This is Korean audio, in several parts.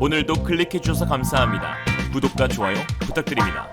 오늘도 클릭해 주셔서 감사합니다. 구독과 좋아요 부탁드립니다.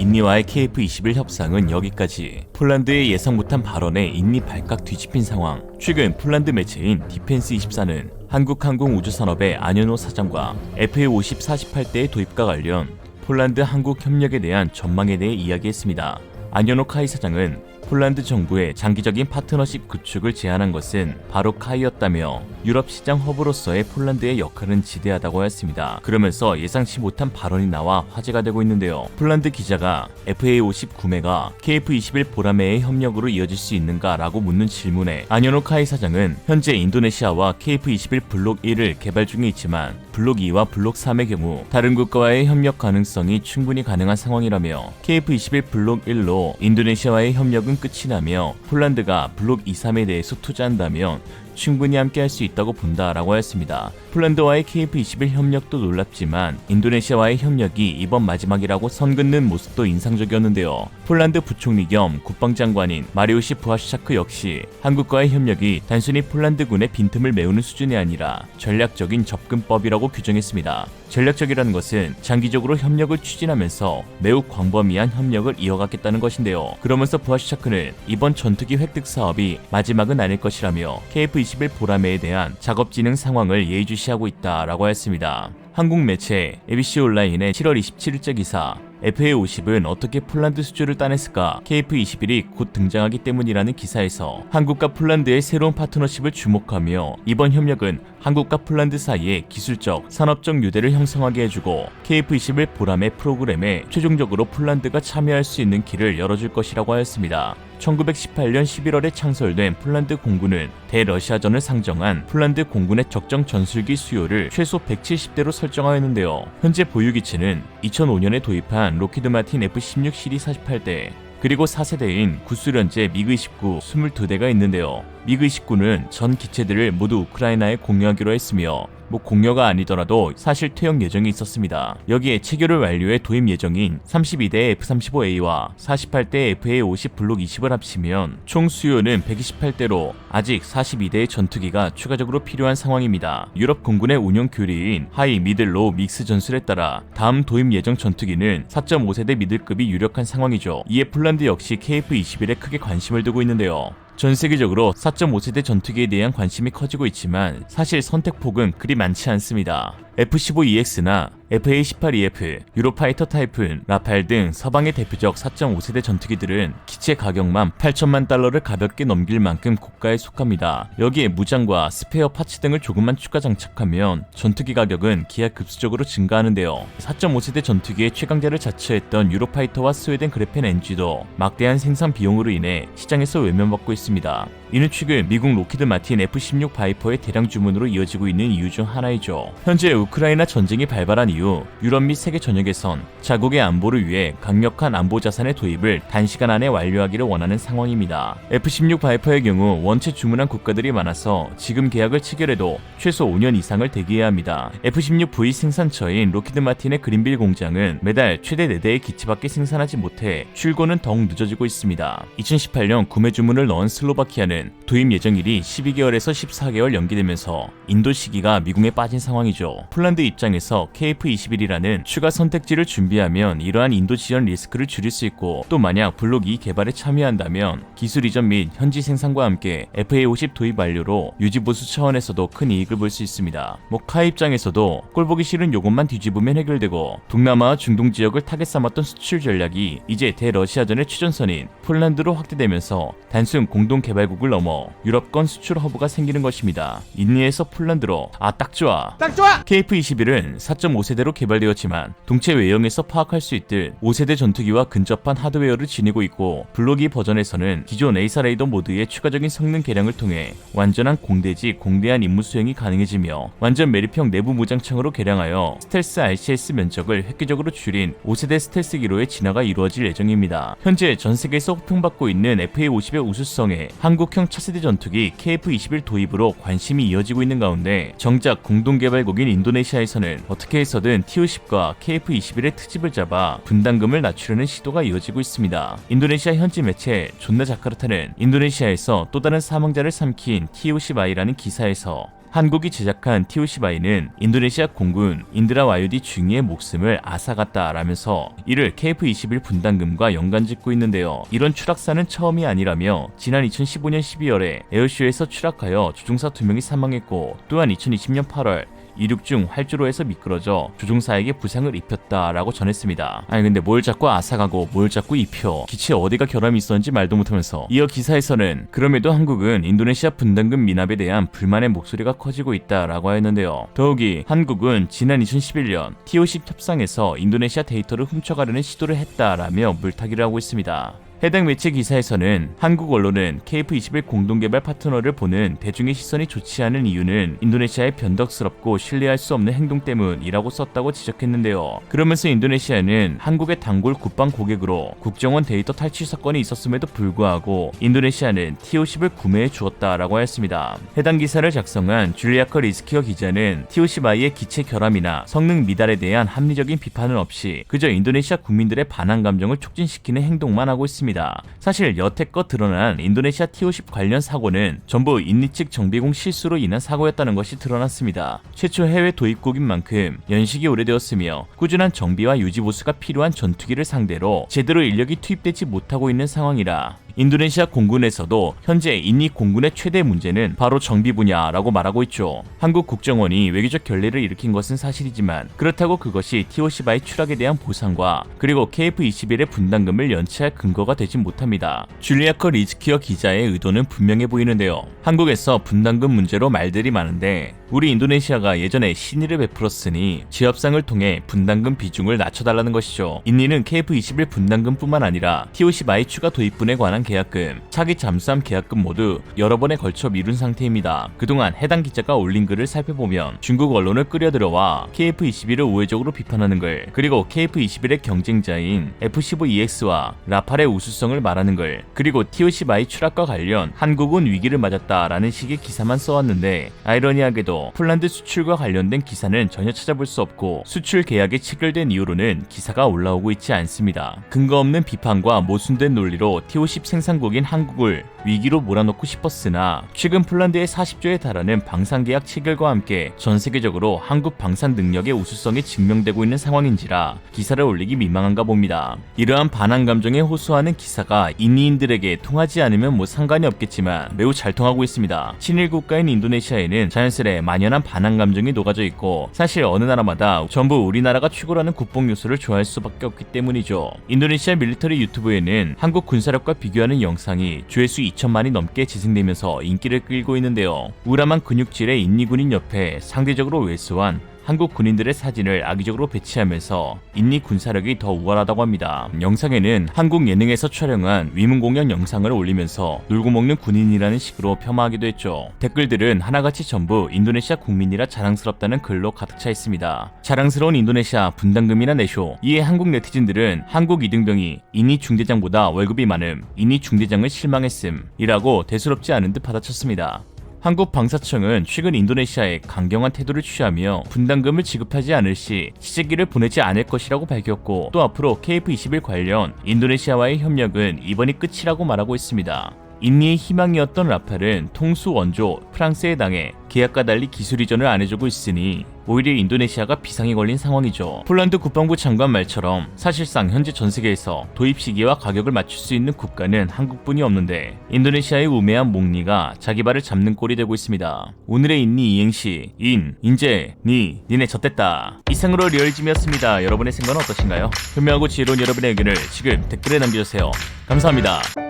인니와의 KF21 협상은 여기까지. 폴란드의 예상 못한 발언에 인니 발칵 뒤집힌 상황. 최근 폴란드 매체인 디펜스24는 한국항공우주산업의 안현호 사장과 FA50 48대의 도입과 관련 폴란드 한국 협력에 대한 전망에 대해 이야기했습니다. 안현호 카이 사장은 폴란드 정부의 장기적인 파트너십 구축을 제안한 것은 바로 카이였다며 유럽 시장 허브로서의 폴란드의 역할은 지대하다고 했습니다. 그러면서 예상치 못한 발언이 나와 화제가 되고 있는데요. 폴란드 기자가 FA50 구매가 KF21 보라매의 협력으로 이어질 수 있는가라고 묻는 질문에 안현호 카이 사장은 현재 인도네시아와 KF21 블록 1을 개발 중에 있지만 블록 2와 블록 3의 경우 다른 국가와의 협력 가능성이 충분히 가능한 상황이라며 KF21 블록 1로 인도네시아와의 협력은 끝이 나며 폴란드가 블록 2, 3에 대해서 투자한다면 충분히 함께 할 수 있다고 본다라고 했습니다. 폴란드와의 KF21 협력도 놀랍지만 인도네시아와의 협력이 이번 마지막이라고 선 긋는 모습도 인상적이었는데요. 폴란드 부총리 겸 국방장관인 마리오시 부하시차크 역시 한국과의 협력이 단순히 폴란드군의 빈틈을 메우는 수준이 아니라 전략적인 접근법이라고 규정했습니다. 전략적이라는 것은 장기적으로 협력을 추진하면서 매우 광범위한 협력을 이어가겠다는 것인데요. 그러면서 부하시차크는 이번 전투기 획득 사업이 마지막은 아닐 것이라며 KF21 보라매에 대한 작업 진행 상황을 예의주시하고 있다라고 했습니다. 한국 매체 ABC 온라인의 7월 27일째 기사 FA50은 어떻게 폴란드 수주를 따냈을까? KF21이 곧 등장하기 때문이라는 기사에서 한국과 폴란드의 새로운 파트너십을 주목하며 이번 협력은 한국과 폴란드 사이의 기술적, 산업적 유대를 형성하게 해주고 KF21 보람의 프로그램에 최종적으로 폴란드가 참여할 수 있는 길을 열어줄 것이라고 하였습니다. 1918년 11월에 창설된 폴란드 공군은 대러시아전을 상정한 폴란드 공군의 적정 전술기 수요를 최소 170대로 설정하였는데요. 현재 보유 기체는 2005년에 도입한 로키드 마틴 F-16 시리 48대 그리고 4세대인 구수련제 미그-29 22대가 있는데요. 미그-29는 전 기체들을 모두 우크라이나에 공유하기로 했으며 뭐 공여가 아니더라도 사실 퇴역 예정이 있었습니다. 여기에 체결을 완료해 도입 예정인 32대 F-35A와 48대 FA-50 블록 20을 합치면 총 수요는 128대로 아직 42대의 전투기가 추가적으로 필요한 상황입니다. 유럽 공군의 운용 교리인 하이 미들 로우 믹스 전술에 따라 다음 도입 예정 전투기는 4.5세대 미들급이 유력한 상황이죠. 이에 폴란드 역시 KF-21에 크게 관심을 두고 있는데요. 전 세계적으로 4.5세대 전투기에 대한 관심이 커지고 있지만 사실 선택폭은 그리 많지 않습니다. F-15EX나 FA-18EF, 유로파이터 타이푼, 라팔 등 서방의 대표적 4.5세대 전투기들은 기체 가격만 8천만 달러를 가볍게 넘길 만큼 고가에 속합니다. 여기에 무장과 스페어 파츠 등을 조금만 추가 장착하면 전투기 가격은 기하급수적으로 증가하는데요. 4.5세대 전투기의 최강자를 자처했던 유로파이터와 스웨덴 그래펜 NG도 막대한 생산 비용으로 인해 시장에서 외면받고 있습니다. 이는 최근 미국 로키드 마틴 F-16 바이퍼의 대량 주문으로 이어지고 있는 이유 중 하나이죠. 현재 우크라이나 전쟁이 발발한 이후 유럽 및 세계 전역에선 자국의 안보를 위해 강력한 안보 자산의 도입을 단시간 안에 완료하기를 원하는 상황입니다. F-16 바이퍼의 경우 원체 주문한 국가들이 많아서 지금 계약을 체결해도 최소 5년 이상을 대기해야 합니다. F-16V 생산처인 로키드 마틴의 그린빌 공장은 매달 최대 4대의 기체밖에 생산하지 못해 출고는 더욱 늦어지고 있습니다. 2018년 구매 주문을 넣은 슬로바키아는 도입 예정일이 12개월에서 14개월 연기되면서 인도 시기가 미궁에 빠진 상황이죠. 폴란드 입장에서 KF-21이라는 추가 선택지를 준비하면 이러한 인도 지연 리스크를 줄일 수 있고 또 만약 블록 2 개발에 참여한다면 기술 이전 및 현지 생산과 함께 FA50 도입 완료로 유지 보수 차원에서도 큰 이익을 볼 수 있습니다. 모카 입장에서도 꼴보기 싫은 요것만 뒤집으면 해결되고 동남아와 중동 지역을 타겟 삼았던 수출 전략이 이제 대러시아전의 최전선인 폴란드로 확대되면서 단순 공동 개발 국을 넘어 유럽권 수출 허브가 생기는 것입니다. 인니에서 폴란드로 아 딱 좋아. 딱 좋아! KF-21은 4.5세대로 개발되었지만 동체 외형에서 파악할 수 있듯 5세대 전투기와 근접한 하드웨어를 지니고 있고 블록이 버전에서는 기존 에이사 레이더 모드의 추가적인 성능 개량을 통해 완전한 공대지 공대한 임무 수행이 가능해지며 완전 매립형 내부 무장창으로 개량하여 스텔스 RCS 면적을 획기적으로 줄인 5세대 스텔스 기로의 진화가 이루어질 예정입니다. 현재 전 세계에서 호평받고 있는 FA-50의 우수성에 한국 형 차세대 전투기 KF-21 도입으로 관심이 이어지고 있는 가운데 정작 공동개발국인 인도네시아에서는 어떻게 해서든 TO10과 KF-21의 트집을 잡아 분담금을 낮추려는 시도가 이어지고 있습니다. 인도네시아 현지 매체 존나 자카르타는 인도네시아에서 또 다른 사망자를 삼킨 TO10I라는 기사에서 한국이 제작한 TOC-바이는 인도네시아 공군 인드라 와유디 중위의 목숨을 앗아갔다라면서 이를 KF-21 분담금과 연관 짓고 있는데요. 이런 추락사는 처음이 아니라며 지난 2015년 12월에 에어쇼에서 추락하여 조종사 2명이 사망했고 또한 2020년 8월 이륙 중 활주로에서 미끄러져 조종사에게 부상을 입혔다라고 전했습니다. 아니 근데 뭘 자꾸 앗아가고 뭘 자꾸 입혀 기체 어디가 결함이 있었는지 말도 못하면서 이어 기사에서는 그럼에도 한국은 인도네시아 분담금 미납에 대한 불만의 목소리가 커지고 있다라고 하였는데요. 더욱이 한국은 지난 2011년 TO10 협상에서 인도네시아 데이터를 훔쳐가려는 시도를 했다라며 물타기를 하고 있습니다. 해당 매체 기사에서는 한국 언론은 KF21 공동개발 파트너를 보는 대중의 시선이 좋지 않은 이유는 인도네시아의 변덕스럽고 신뢰할 수 없는 행동 때문이라고 썼다고 지적했는데요. 그러면서 인도네시아는 한국의 단골 국방 고객으로 국정원 데이터 탈취 사건이 있었음에도 불구하고 인도네시아는 TO10을 구매해 주었다라고 하였습니다. 해당 기사를 작성한 줄리아커 리스키어 기자는 TO10i의 기체 결함이나 성능 미달에 대한 합리적인 비판은 없이 그저 인도네시아 국민들의 반항 감정을 촉진시키는 행동만 하고 있습니다. 사실 여태껏 드러난 인도네시아 T50 관련 사고는 전부 인리 측 정비공 실수로 인한 사고였다는 것이 드러났습니다. 최초 해외 도입국인 만큼 연식이 오래되었으며 꾸준한 정비와 유지 보수가 필요한 전투기를 상대로 제대로 인력이 투입되지 못하고 있는 상황이라 인도네시아 공군에서도 현재 인리 공군의 최대 문제는 바로 정비 분야라고 말하고 있죠. 한국 국정원이 외교적 결례를 일으킨 것은 사실이지만 그렇다고 그것이 TOC바의 추락에 대한 보상과 그리고 KF-21의 분담금을 연체할 근거가 되진 못합니다. 줄리아커 리즈키어 기자의 의도는 분명해 보이는데요. 한국에서 분담금 문제로 말들이 많은데 우리 인도네시아가 예전에 신의를 베풀었으니 지협상을 통해 분담금 비중을 낮춰달라는 것이죠. 인리는 KF-21 분담금뿐만 아니라 TOC-마이 추가 도입분에 관한 계약금, 차기 잠수함 계약금 모두 여러 번에 걸쳐 미룬 상태입니다. 그동안 해당 기자가 올린 글을 살펴보면 중국 언론을 끌어들여와 KF-21을 우회적으로 비판하는 글, 그리고 KF-21의 경쟁자인 F-15EX와 라팔의 우수성을 말하는 글, 그리고 TOC-마이 추락과 관련 한국은 위기를 맞았다라는 식의 기사만 써왔는데 아이러니하게도 폴란드 수출과 관련된 기사는 전혀 찾아볼 수 없고 수출 계약이 체결된 이후로는 기사가 올라오고 있지 않습니다. 근거 없는 비판과 모순된 논리로 TO10 생산국인 한국을 위기로 몰아넣고 싶었으나 최근 폴란드의 40조에 달하는 방산 계약 체결과 함께 전 세계적으로 한국 방산 능력의 우수성이 증명되고 있는 상황인지라 기사를 올리기 민망한가 봅니다. 이러한 반항 감정에 호소하는 기사가 인니인들에게 통하지 않으면 뭐 상관이 없겠지만 매우 잘 통하고 있습니다. 친일 국가인 인도네시아에는 자연스레 만연한 반항 감정이 녹아져 있고 사실 어느 나라마다 전부 우리나라가 최고라는 국뽕 요소를 좋아할 수밖에 없기 때문이죠. 인도네시아 밀리터리 유튜브에는 한국 군사력과 비교하는 영상이 조회수 2천만이 넘게 재생되면서 인기를 끌고 있는데요. 우람한 근육질의 인니군인 옆에 상대적으로 왜소한 한국 군인들의 사진을 악의적으로 배치하면서 인리 군사력이 더 우월하다고 합니다. 영상에는 한국 예능에서 촬영한 위문 공연 영상을 올리면서 놀고 먹는 군인이라는 식으로 폄하하기도 했죠. 댓글들은 하나같이 전부 인도네시아 국민이라 자랑스럽다는 글로 가득 차 있습니다. 자랑스러운 인도네시아 분담금이나 내쇼. 이에 한국 네티즌들은 한국 이등병이 인리 중대장보다 월급이 많음, 인리 중대장을 실망했음 이라고 대수롭지 않은 듯 받아쳤습니다. 한국 방사청은 최근 인도네시아에 강경한 태도를 취하며 분담금을 지급하지 않을 시 시제기를 보내지 않을 것이라고 밝혔고 또 앞으로 KF-21 관련 인도네시아와의 협력은 이번이 끝이라고 말하고 있습니다. 인리의 희망이었던 라팔은 통수 원조 프랑스에 당해 계약과 달리 기술 이전을 안 해주고 있으니 오히려 인도네시아가 비상이 걸린 상황이죠. 폴란드 국방부 장관 말처럼 사실상 현재 전 세계에서 도입 시기와 가격을 맞출 수 있는 국가는 한국뿐이 없는데 인도네시아의 우매한 목리가 자기 발을 잡는 꼴이 되고 있습니다. 오늘의 인니 이행시 인, 인제, 니, 니네 젖됐다. 이상으로 리얼짐이었습니다. 여러분의 생각은 어떠신가요? 현명하고 지혜로운 여러분의 의견을 지금 댓글에 남겨주세요. 감사합니다.